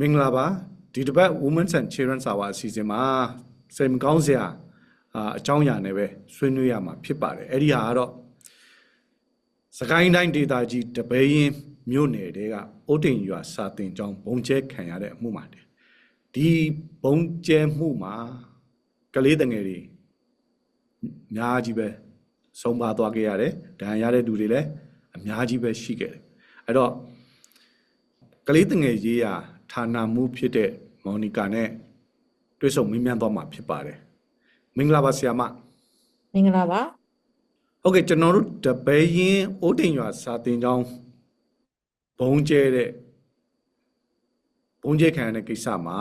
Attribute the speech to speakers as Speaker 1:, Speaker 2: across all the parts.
Speaker 1: မင်္ဂလာပါဒီတစ်ပတ် Women's and Children's Hour အစီအစဉ်မှာစိတ်မကောင်းစရာအာအကြောင်းအရာနဲ့ပဲဆွေးနွေးရမှာဖြစ်ပါတယ်အဲ့ဒီဟာကတော့စကိုင်းတိုင်းဒေသကြီးတပည့်ရင်မြို့နယ်တွေကအိုးတိန်ရွာစာတင်ကျောင်းဘုံကျဲခံရတဲ့အမှုမှာတယ်ဒီဘုံကျဲမှုမှာကလေးတငယ်တွေအများကြီးပဲဆုံးပါသွားခဲ့ရတယ်ဒဏ်ရာရတဲ့လူတွေလည်းအများကြီးပဲရှိခဲ့တယ်အဲ့တော့ကလေးတငယ်ရေးရာ ဌာနမှုဖြစ်တဲ့မော်နီကာနဲ့တွေ့ဆုံမေးမြန်းသွားမှာဖြစ်ပါတယ်မင်္ဂလာပါဆရာမ
Speaker 2: မင်္ဂလာပါ
Speaker 1: ဟုတ်ကဲ့ကျွန်တော်တို့တပည့်ရင်အိုးတင်ရွာစာတင်ကျောင်းဘုံကျဲတဲ့ဘုံကျဲခံရတဲ့ကိစ္စမှာ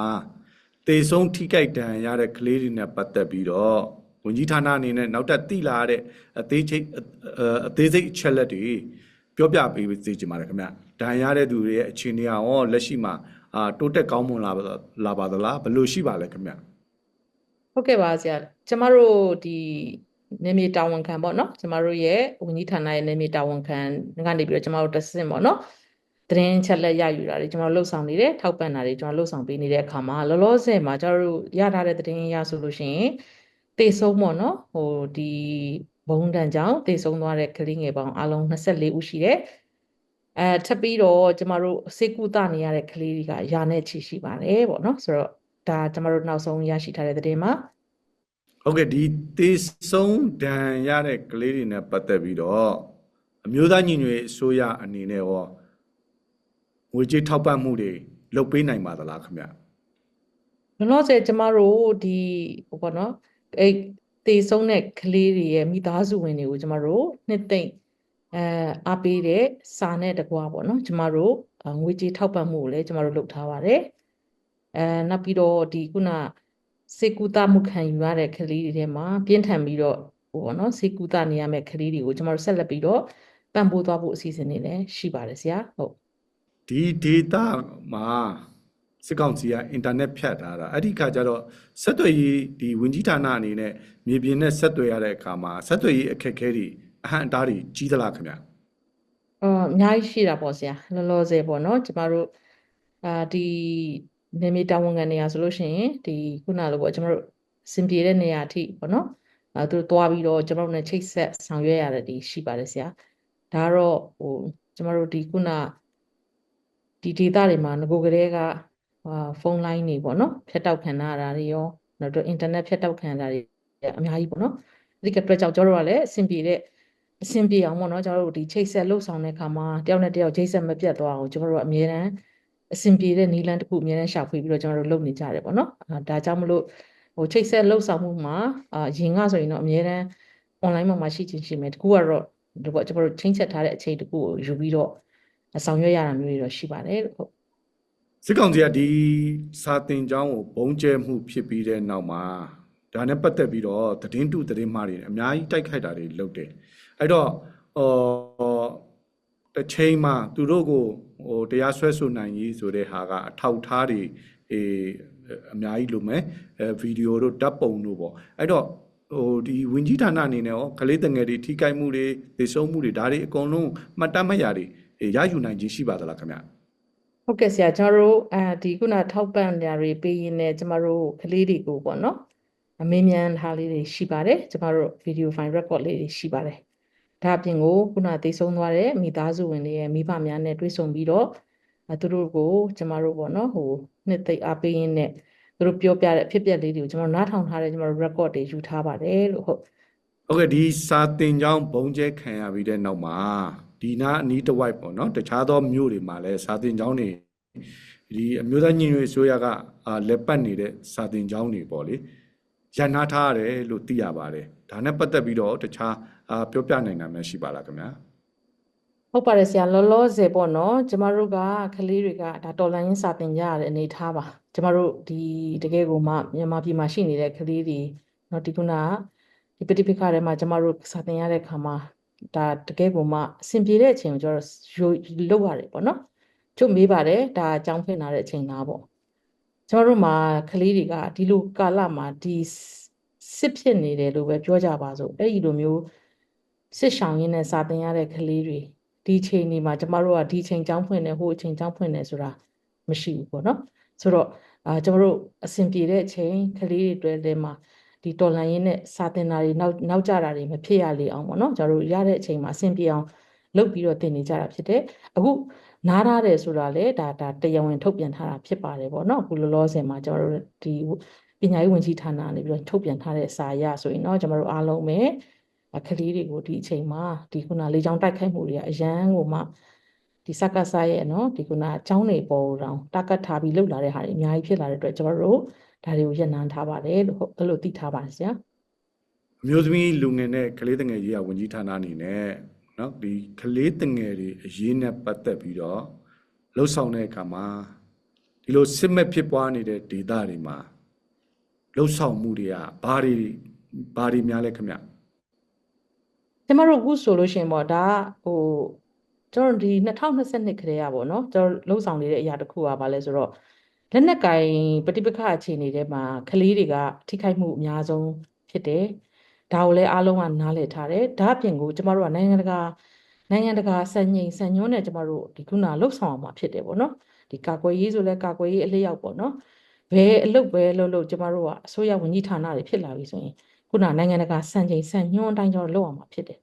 Speaker 1: တေဆုံးထိကြိုက်ဒဏ်ရာရတဲ့ကလေးတွေနဲ့ပတ်သက်ပြီးတော့ဝန်ကြီးဌာနအနေနဲ့နောက်ထပ်တိလာတဲ့အသေးချိတ်အအသေးစိတ်အချက်လက်တွေပြောပြပေးစေချင်ပါတယ်ခင်ဗျဒဏ်ရာရတဲ့သူတွေရဲ့အခြေအနေကရောလက်ရှိမှာ အာတိုးတက်ကောင်းမွန်လာပါလာပါသလားဘယ်လိုရှိပါလဲခင်ဗျ
Speaker 2: ဟုတ်ကဲ့ပါဆရာကျမတို့ဒီနေမြေတာဝန်ခံပေါ့နော်ကျမတို့ရဲ့ဝန်ကြီးဌာနရဲ့နေမြေတာဝန်ခံကနေပြီးတော့ကျမတို့တဆင့်ပေါ့နော်သတင်းချက်လက်ရယူတာတွေကျမတို့လှုပ်ဆောင်နေတယ်ထောက်ပံ့တာတွေကျမတို့လှုပ်ဆောင်ပေးနေတဲ့အခါမှာလောလောဆယ်မှာကျမတို့ရထားတဲ့သတင်းအရဆိုလို့ရှိရင်တေဆုံးပေါ့နော်ဟိုဒီဘုံတန်ကြောင့်တေဆုံးသွားတဲ့ကလေးငယ်ပေါင်းအလုံး24ဦးရှိတယ် အဲထပ်ပြီးတော့ကျမတို့စေကူတနေရတဲ့ကလေးတွေကယာနဲ့ချီရှိပါတယ်ပေါ့နော်ဆိုတော့ဒါကျမတို့နောက်ဆုံးရရှိထားတဲ့သတင်းမှာ
Speaker 1: ဟုတ်ကဲ့ဒီသေဆုံးဒဏ်ရတဲ့ကလေးတွေနဲ့ပတ်သက်ပြီးတော့အမျိုးသားညီညွတ်ရေးအစိုးရအနေနဲ့ရောငွေကြေးထောက်ပံ့မှုတွေလုပ်ပေးနိုင်ပါသလားခင်ဗျ
Speaker 2: လောလောဆယ်ကျမတို့ဒီဟိုပေါ့နော်အဲ့တေဆုံးတဲ့ကလေးတွေရဲ့မိသားစုဝင်တွေကိုကျမတို့နှစ်သိမ့် အဲအားပေးတဲ့စာနဲ့တကွာပေါ့နော်ကျမတို့အာငွေကြေးထောက်ပံ့မှုကိုလည်းကျမတို့လုပ်ထားပါတယ်အဲနောက်ပြီးတော့ဒီခုနစေကူတာမှုခံယူရတဲ့ကလေးတွေထဲမှာပြင်းထန်ပြီးတော့ဟိုပေါ့နော်စေကူတာနေရမယ့်ကလေးတွေကိုကျမတို့ဆက်လက်ပြီးတော့ပံ့ပိုးသွားဖို့အစီအစဉ်တွေလည်းရှိပါတယ်ဆရာဟုတ်
Speaker 1: ဒီ data မှာစစ်ကောင်စီကအင်တာနက်ဖြတ်ထားတာအဲ့ဒီခါကျတော့ဆက်သွယ်ရေးဒီဝင်ကြီးဌာနအနေနဲ့မြေပြင်နဲ့ဆက်သွယ်ရတဲ့အခါမှာဆက်သွယ်ရေးအခက်အခဲတွေ အဟန့်အတားတွေကြီးသလားခင်ဗျ
Speaker 2: အော်အများကြီးရှိတာပေါ့ဆရာလောလောဆယ်ပေါ့နော်ကျမတို့အာဒီနေမီတာဝန်ခံနေရဆိုလို့ရှိရင်ဒီခုနလိုပေါ့ကျမတို့အဆင်ပြေတဲ့နေရာအထိပေါ့နော်အဲသူတို့သွားပြီးတော့ကျမတို့ ਨੇ ချိတ်ဆက်ဆောင်ရွက်ရတယ်ဒီရှိပါတယ်ဆရာဒါကတော့ဟိုကျမတို့ဒီခုနဒီဒေတာတွေမှာငကိုကလေးကဟာဖုန်းလိုင်းတွေပေါ့နော်ဖြတ်တောက်ခံရတာတွေရောနောက်တော့အင်တာနက်ဖြတ်တောက်ခံရတာတွေအများကြီးပေါ့နော်ဒီကအတွက်ကြောင့်ကျမတို့ကလည်းအဆင်ပြေတဲ့ အဆင်ပြေအောင်ပေါ့နော်ကျမတို့ဒီချိတ်ဆက်လှုပ်ဆောင်တဲ့အခါမှာတယောက်နဲ့တယောက်ချိတ်ဆက်မပြတ်သွားအောင်ကျမတို့ကအမြဲတမ်းအဆင်ပြေတဲ့နည်းလမ်းတစ်ခုအမြဲတမ်းရှာဖွေပြီးတော့ကျမတို့လုပ်နေကြတယ်ပေါ့နော်အာဒါကြောင့်မလို့ဟိုချိတ်ဆက်လှုပ်ဆောင်မှုမှာအာရင်ကဆိုရင်တော့အမြဲတမ်း online မှာမှာရှိချင်းရှိမယ်တကူကတော့ဒီပေါ့ကျမတို့ချင်းချက်ထားတဲ့အချိန်တကူကိုယူပြီးတော့ဆောင်ရွက်ရတာမျိုးတွေတော့ရှိပါတယ်လို့ဟုတ်
Speaker 1: စစ်ကောင်စီကဒီစာတင်ကျောင်းကိုဘုံကျဲမှုဖြစ်ပြီးတဲ့နောက်မှာ ဒါနဲ့ပတ်သက်ပြီးတော့သတင်းတုသတင်းမှားတွေအများကြီးတိုက်ခိုက်တာတွေလုပ်တယ်အဲ့တော့ဟောတစ်ချိန်မှာသူတို့ကိုဟိုတရားစွဲဆိုနိုင်ရေးဆိုတဲ့ဟာကအထောက်ထားတွေအေးအများကြီးလိုမယ်အဲဗီဒီယိုတို့ဓာတ်ပုံတို့ပေါ့အဲ့တော့ဟိုဒီဝင်ကြီးဌာနအနေနဲ့ရောကလေးတငယ်တွေထိကိုက်မှုတွေသေဆုံးမှုတွေဒါတွေအကုန်လုံးမှတ်တမ်းမှတ်ရာတွေအေးရယူနိုင်ခြင်းရှိပါသလားခင်ဗျ
Speaker 2: ဟုတ်ကဲ့ဆရာကျွန်တော်တို့အဲဒီခုနထောက်ပံ့ညာတွေပေးရင်းနဲ့ကျမတို့ကလေးတွေကိုပေါ့နော်အ မေးမြန်းထားလေးတွေရှိပါတယ်ကျမတို့ဗီဒီယိုဖိုင် record လေးတွေရှိပါတယ်ဒါအပြင်ကိုခုနသိဆုံးသွားတဲ့မိသားစုဝင်တွေရဲ့မိဘများနဲ့တွေ့ဆုံပြီးတော့အဲသူတို့ကိုကျမတို့ပေါ့နော်ဟိုနှစ်သိမ့်အားပေးရင်းနဲ့သူတို့ပြောပြတဲ့အဖြစ်အပျက်လေးတွေကိုကျမတို့နားထောင်ထားတဲ့ကျမတို့ record တွေယူထားပါတယ်လို့ဟုတ်
Speaker 1: ဟုတ်ကဲ့ဒီစာတင်ကြောင်းဘုံကျဲခံရပြီးတဲ့နောက်မှာဒီနာအနီးတစ်ဝိုက်ပေါ့နော်တခြားသောမြို့တွေမှာလည်းစာတင်ကြောင်းတွေဒီအမျိုးသားညီညွတ်ရေးအစိုးရကအာလက်ပတ်နေတဲ့စာတင်ကြောင်းတွေပေါ့လေ ရန်နာထားရတယ်လို့သိရပါတယ်ဒါနဲ့ပတ်သက်ပြီးတော့တခြားအာပြောပြနိုင်တာများရှိပါလားခင်ဗျာ
Speaker 2: ဟုတ်ပါတယ်ဆရာလောလောဆယ်ပေါ့နော်ကျမတို့ကကလေးတွေကဒါတော်လိုင်းရင်းစာသင်ကြရတဲ့အနေထားပါကျမတို့ဒီတကယ်ကိုမှမြန်မာပြည်မှာရှိနေတဲ့ကလေးတွေနော်ဒီကုနာဒီပဋိပက္ခထဲမှာကျမတို့စာသင်ရတဲ့ခါမှာဒါတကယ်ကိုမှအဆင်ပြေတဲ့အချိန်ကိုကျတော့ရိုလုပ်ရတယ်ပေါ့နော်ချုပ်မေးပါတယ်ဒါအကြောင်းဖွင့်လာတဲ့အချိန်လားပေါ့ ကျမတို့မှာကလေးတွေကဒီလိုကာလမှာဒီစစ်ဖြစ်နေတယ်လို့ပဲပြောကြပါစို့အဲ့ဒီလိုမျိုးစစ်ရှောင်ရင်းနဲ့စာသင်ရတဲ့ကလေးတွေဒီချိန်ဒီမှာကျမတို့ကဒီချိန်ကျောင်းဖွင့်တယ်ဟိုအချိန်ကျောင်းဖွင့်တယ်ဆိုတာမရှိဘူးပေါ့နော်ဆိုတော့အာကျွန်တော်တို့အဆင်ပြေတဲ့အချိန်ကလေးတွေအတွက်လည်းမှာဒီတော်လန်ရင်းနဲ့စာတင်တာတွေနောက်နောက်ကျတာတွေမဖြစ်ရလေအောင်ပေါ့နော်ကျွန်တော်တို့ရတဲ့အချိန်မှာအဆင်ပြေအောင်လုပ်ပြီးတော့တင်နေကြတာဖြစ်တယ်အခု နားထားတယ်ဆိုတာလေဒါဒါတရားဝင်ထုတ်ပြန်ထားတာဖြစ်ပါတယ်ပေါ့နော်အခုလောလောဆယ်မှာကျွန်တော်တို့ဒီပညာရေးဝန်ကြီးဌာနကနေပြီးတော့ထုတ်ပြန်ထားတဲ့စာအရဆိုရင်တော့ကျွန်တော်တို့အားလုံးပဲကလေးတွေကိုဒီအချိန်မှာဒီခုနလေးချောင်းတိုက်ခိုက်မှုတွေကအရန်ကိုမှဒီစက္ကစရဲ့နော်ဒီခုနအချောင်းတွေပေါ်တော့တက်ကတ်ထားပြီးလှုပ်လာတဲ့ဟာတွေအများကြီးဖြစ်လာတဲ့အတွက်ကျွန်တော်တို့ဒါတွေကိုရပ်နားထားပါတယ်လို့ဟုတ်အဲ့လိုသိထားပါတယ်ဆရာ
Speaker 1: အမျိုးသမီးလူငယ်နဲ့ကလေးတငယ်ရေးရဝန်ကြီးဌာနအနေနဲ့ နော်ဒီကလေးတငယ်တွေအရေးနဲ့ပတ်သက်ပြီးတော့လှုပ်ဆောင်တဲ့အခါမှာဒီလိုစစ်မဲ့ဖြစ်ပွားနေတဲ့ဒေသတွေမှာလှုပ်ဆောင်မှုတွေကဘာတွေဘာတွေများလဲခင်ဗျ
Speaker 2: ကျမတို့ခုဆိုလို့ရှင်ပေါ့ဒါဟိုကျွန်တော်ဒီ2022ခရေရပေါ့နော်ကျွန်တော်လှုပ်ဆောင်နေတဲ့အရာတစ်ခုကဘာလဲဆိုတော့လက်နက်ကင်ပဋိပက္ခအခြေအနေထဲမှာကလေးတွေကထိခိုက်မှုအများဆုံးဖြစ်တယ်။ ဒါကိုလည်းအားလုံးကနားလည်ထားတယ်ဒါအပြင်ကိုကျမတို့ကနိုင်ငံတကာနိုင်ငံတကာစံချိန်စံညွှန်းနဲ့ကျမတို့ဒီခုနလှုပ်ဆောင်အောင်မှာဖြစ်တယ်ပေါ့နော်ဒီကာကွယ်ရေးဆိုလဲကာကွယ်ရေးအလျောက်ပေါ့နော်ဘယ်အလုပ်ပဲလုပ်လို့ကျမတို့ကအစိုးရဝန်ကြီးဌာနတွေဖြစ်လာပြီဆိုရင်ခုနနိုင်ငံတကာစံချိန်စံညွှန်းအတိုင်းကျမတို့လုပ်အောင်မှာဖြစ်တယ်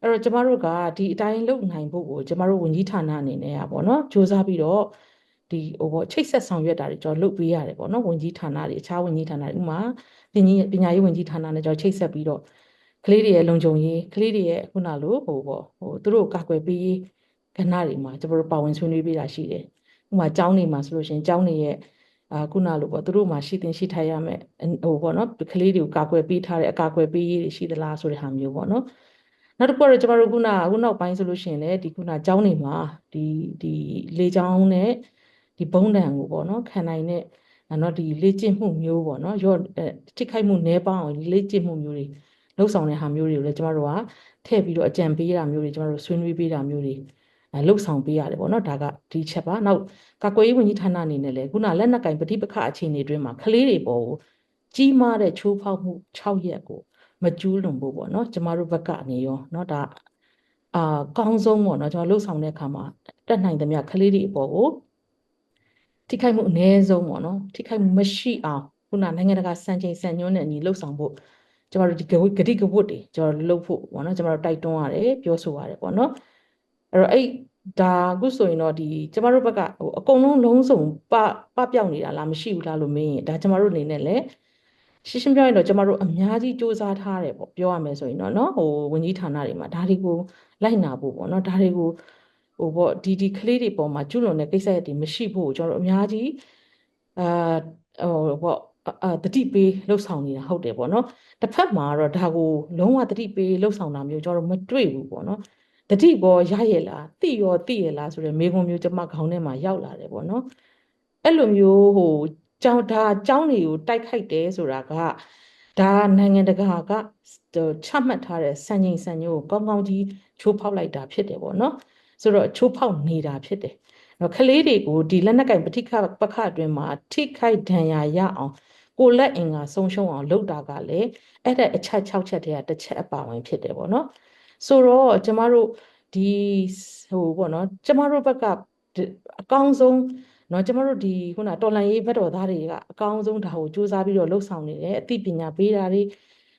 Speaker 2: အဲ့တော့ကျမတို့ကဒီအတိုင်းလုပ်နိုင်ဖို့ကိုကျမတို့ဝန်ကြီးဌာနအနေနဲ့อ่ะပေါ့နော်စူးစမ်းပြီးတော့ ဒီဟိုပေါ့ချိတ်ဆက်ဆောင်ရွက်တာတွေကျွန်တော်လုပ်ပေးရတယ်ပေါ့နော်ဝန်ကြီးဌာနတွေအခြားဝန်ကြီးဌာနတွေဥပမာပညာရေးပညာရေးဝန်ကြီးဌာနနဲ့ကျွန်တော်ချိတ်ဆက်ပြီးတော့ကလေးတွေရဲ့လုံခြုံရေးကလေးတွေရဲ့ခုနလိုဟိုပေါ့ဟိုသူတို့ကိုကာကွယ်ပေးရေးကဏ္ဍတွေမှာကျွန်တော်တို့ပါဝင်ဆွေးနွေးပေးတာရှိတယ်ဥပမာကျောင်းတွေမှာဆိုလို့ရှိရင်ကျောင်းတွေရဲ့အာခုနလိုပေါ့သူတို့မှာရှိတင်ရှိထိုင်ရမယ်ဟိုပေါ့နော်ကလေးတွေကိုကာကွယ်ပေးထားတဲ့အကာအကွယ်ပေးရေးတွေရှိသလားဆိုတဲ့ဟာမျိုးပေါ့နော်နောက်တစ်ခုကတော့ကျမတို့ခုနအခုနောက်ပိုင်းဆိုလို့ရှိရင်လည်းဒီခုနကျောင်းတွေမှာဒီဒီလေကျောင်းနဲ့ ဒီဘုံတန်ကိုပေါ့နော်ခံနိုင်တဲ့နော်ဒီလေ့ကျင့်မှုမျိုးပေါ့နော်ရော့အဲထိခိုက်မှုနည်းပါအောင်လေ့ကျင့်မှုမျိုးတွေလှုပ်ဆောင်တဲ့ဟာမျိုးတွေကိုလည်းကျမတို့ကထည့်ပြီးတော့အကြံပေးတာမျိုးတွေကျမတို့ဆွေးနွေးပေးတာမျိုးတွေအဲလှုပ်ဆောင်ပေးရတယ်ပေါ့နော်ဒါကဒီချက်ပါနောက်ကာကွယ်ရေးဝန်ကြီးဌာနအနေနဲ့လည်းခုနလက်နက်ကင်ပဋိပက္ခအခြေအနေတွင်းမှာကလေးတွေပေါ်ကိုကြီးမားတဲ့ချိုးဖောက်မှု6ရက်ကို မကျူးလွန်ဖို့ပေါ့နော်ကျမတို့ဘက်ကနေရောเนาะဒါအာကောင်းဆုံးပေါ့နော်ကျွန်တော်လှုပ်ဆောင်တဲ့အခါမှာတက်နိုင်သမျှကလေးတွေအပေါ်ကို ထိခိုက်မှုအနည်းဆုံးပေါ့နော်ထိခိုက်မှုမရှိအောင်ခုနနိုင်ငံတကာစံချိန်စံညွှန်းနဲ့အညီလှုပ်ဆောင်ဖို့ကျမတို့ဒီဂဝဂတိကဝတ်တွေကျွန်တော်လှုပ်ဖို့ပေါ့နော်ကျမတို့တိုက်တွန်းရတယ်ပြောဆိုရတယ်ပေါ့နော်အဲ့တော့အဲ့ဒါအခုဆိုရင်တော့ဒီကျမတို့ဘက်ကဟိုအကုန်လုံးလုံးစုံပပပြောက်နေတာလားမရှိဘူးလားလို့မင်းရင်ဒါကျမတို့အနေနဲ့လည်း ရှင်းရှင်းပြောရင်တော့ကျမတို့အများကြီးစူးစမ်းထားတယ်ပေါ့ပြောရမယ်ဆိုရင်တော့เนาะဟိုဝန်ကြီးဌာနတွေမှာဒါတွေကိုလိုက်နာဖို့ပေါ့เนาะဒါတွေကို ဟိုပေါ့ဒီဒီကလေးတွေပေါ်မှာကျွလွန်တဲ့ကိစ္စရပ်တွေမရှိဖို့ကျွန်တော်အများကြီးအာဟိုပေါ့အာတတိပေးလှုပ်ဆောင်နေတာဟုတ်တယ်ပေါ့နော်တစ်ဖက်မှာတော့ဒါကိုလုံးဝတတိပေးလှုပ်ဆောင်တာမျိုးကျွန်တော်မတွေ့ဘူးပေါ့နော်တတိပေါ်ရရဲ့လားတိရောတိရဲ့လားဆိုတဲ့မေခွန်မျိုးကျွန်မခေါင်းထဲမှာရောက်လာတယ်ပေါ့နော်အဲ့လိုမျိုးဟိုကြောင်ဒါကြောင်းတွေကိုတိုက်ခိုက်တယ်ဆိုတာကဒါနိုင်ငံတကာကချမှတ်ထားတဲ့စံချိန်စံညိုးကိုကောင်းကောင်းကြီးချိုးဖောက်လိုက်တာဖြစ်တယ်ပေါ့နော်။ ဆိုတော့ချိုးဖောက်နေတာဖြစ်တယ်တော့ကလေးတွေကိုဒီလက်နက်ကင်ပဋိခပခအတွင်းမှာထိခိုက်ဒဏ်ရာရအောင်ကိုလက်အင်္ဂါဆုံးရှုံးအောင်လုပ်တာကလည်းအဲ့တဲ့အချက်6ချက်တည်းကတစ်ချက်အပါဝင်ဖြစ်တယ်ပေါ့နော်ဆိုတော့ကျမတို့ဒီဟိုပေါ့နော်ကျမတို့ဘက်ကအကောင်းဆုံး เนาะကျမတို့ဒီခုနတော်လန်ရေးဘက်တော်သားတွေကအကောင်းဆုံးဒါကိုစူးစမ်းပြီးတော့လှုပ်ဆောင်နေတယ်အသိပညာပေးတာတွေ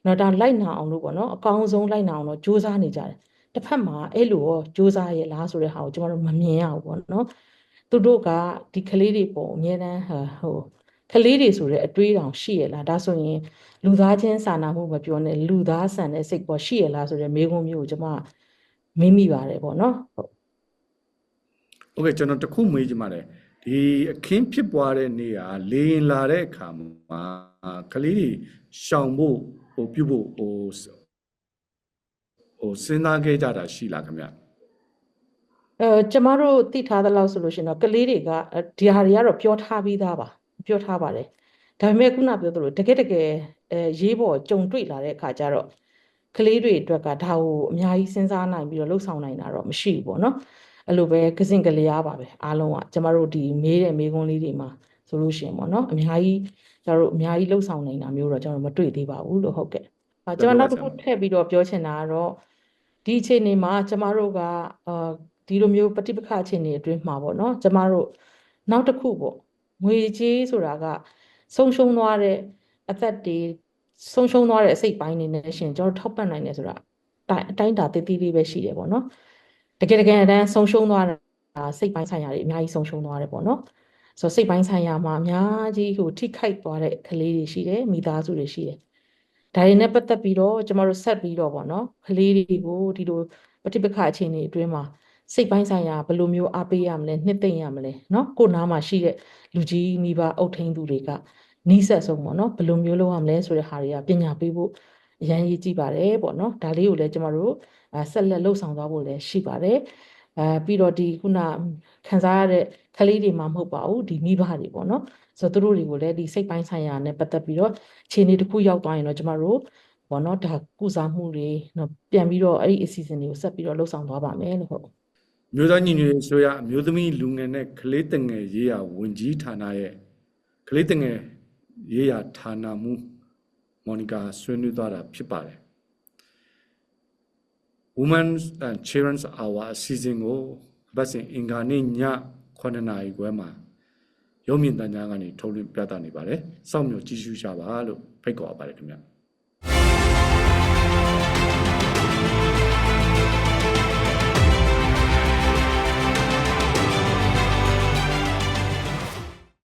Speaker 2: เนาะဒါလိုက်နာအောင်လို့ပေါ့เนาะအကောင်းဆုံးလိုက်နာအောင်တော့စူးစမ်းနေကြတယ် တစ်ဖက်မှာအဲ့လိုရောစူးစမ်းရဲ့လားဆိုတဲ့ဟာကိုကျမတို့မမြင်ရဘူးပေါ့เนาะသူတို့ကဒီကလေးတွေပုံအများတန်းဟိုကလေးတွေဆိုတဲ့အတွေးတောင်ရှိရလားဒါဆိုရင်လူသားချင်းစာနာမှုမပြောနဲ့လူသားဆန်တဲ့စိတ်ပေါ်ရှိရလားဆိုတဲ့မေးခွန်းမျိုးကိုကျမမေးမိပါတယ်ပေါ့เนาะဟုတ်
Speaker 1: โอเคကျွန်တော်တခုမေးချင်ပါတယ်ဒီအခင်းဖြစ်ပွားတဲ့နေ့ကလေရင်လာတဲ့အခါမှာကလေးတွေရှောင်ဖို့ဟိုပြုတ်ဖို့ဟို ဟိုစဉ်းစားခဲ့ကြတာရှိလားခင်ဗျ
Speaker 2: အဲကျမတို့သိထားသလောက်ဆိုလို့ရှိရင်တော့ကလေးတွေကဒီဟာတွေကတော့ပြောထားပြီးသားပါပြောထားပါတယ်ဒါပေမဲ့ခုနပြောသလိုတကယ်တကယ်အဲရေးပေါ်ကြုံတွေ့လာတဲ့အခါကျတော့ကလေးတွေအတွက်ကဒါကိုအများကြီးစဉ်းစားနိုင်ပြီးတော့လှုပ်ဆောင်နိုင်တာတော့မရှိဘူးပေါ့နော်အဲ့လိုပဲကစင်ကလေးအားပါပဲအားလုံးကကျမတို့ဒီမေးတဲ့မေးခွန်းလေးတွေမှာဆိုလို့ရှိရင်ပေါ့နော်အများကြီးကျတို့အများကြီးလှုပ်ဆောင်နိုင်တာမျိုးတော့ကျွန်တော်မတွေ့သေးပါဘူးလို့ဟုတ်ကဲ့အာကျွန်တော်နောက်တစ်ခုထည့်ပြီးတော့ပြောချင်တာကတော့ ဒီအချိန်နေမှာကျမတို့ကအာဒီလိုမျိုးပฏิပက္ခအခြေအနေအတွင်းမှာပေါ့နော်ကျမတို့နောက်တစ်ခုပေါ့ငွေကြေးဆိုတာကဆုံးရှုံးသွားတဲ့အသက်တွေဆုံးရှုံးသွားတဲ့အစိတ်ပိုင်းတွေနဲ့ရှင်ကျွန်တော်တို့ထောက်ပံ့နိုင်တယ်ဆိုတာအတိုင်းအတိုင်းတာတည်တည်လေးပဲရှိတယ်ပေါ့နော်တကယ်တကယ်အတန်းဆုံးရှုံးသွားတာစိတ်ပိုင်းဆိုင်ရာတွေအများကြီးဆုံးရှုံးသွားတယ်ပေါ့နော်ဆိုတော့စိတ်ပိုင်းဆိုင်ရာမှာအများကြီးဟိုထိခိုက်သွားတဲ့ကလေးတွေရှိတယ်မိသားစုတွေရှိတယ် ဒါတွေနဲ့ပတ်သက်ပြီးတော့ကျမတို့ဆက်ပြီးတော့ပေါ့နော်ကလေးတွေကိုဒီလိုပဋိပက္ခအခြေအနေအတွင်းမှာ စိတ်ပိုင်းဆိုင်ရာဘယ်လိုမျိုးအားပေးရမလဲနှစ်သိမ့်ရမလဲเนาะကိုယ်နားမှာရှိတဲ့လူကြီးမိဘအုပ်ထိန်းသူတွေကနီးစပ်ဆုံးပေါ့เนาะဘယ်လိုမျိုးလုပ်ရမလဲဆိုတဲ့ဟာတွေကပညာပေးဖို့အရန်ရေးကြည့်ပါတယ်ပေါ့เนาะဒါလေးကိုလည်းကျမတို့အာဆက်လက်လှုပ်ဆောင်သွားဖို့လည်းရှိပါတယ်အဲပြီးတော့ဒီခုနခံစားရတဲ့ကလေးတွေမှမဟုတ်ပါဘူးဒီမိဘတွေပေါ့เนาะ ဆိုတော့သူတို့တွေကိုလည်းဒီစိတ်ပိုင်းဆိုင်ရာနဲ့ပတ်သက်ပြီးတော့ခြေနေတစ်ခုရောက်သွားရင်တော့ကျမတို့ဘောနော်ဒါကုစားမှုတွေနော်ပြန်ပြီးတော့အဲ့ဒီအစီအစဉ်တွေကိုဆက်ပြီးတော့လှုပ်ဆောင်သွားပါမယ်လို့ဟုတ်
Speaker 1: မျိုးသားညီညွတ်ရေးဆိုရအမျိုးသမီးလူငယ်နဲ့ကလေးတငယ်ရေးရာဝန်ကြီးဌာနရဲ့ကလေးတငယ်ရေးရာဌာနမှမော်နီကာဆွေးနွေးသွားတာဖြစ်ပါတယ် Women's and Children's Hour အစီအစဉ်ကိုဗတ်စင်အင်္ဂါနေ့ည9:00နာရီခွဲမှာ ရုံးမြင့်တန်းကြားကနေထုတ်လွှင့်ပြသနေပါတယ်။စောင့်မျှော်ကြည့်ရှုကြပါလို့ဖိတ်ခေါ်ပါတယ်ခင်ဗျာ။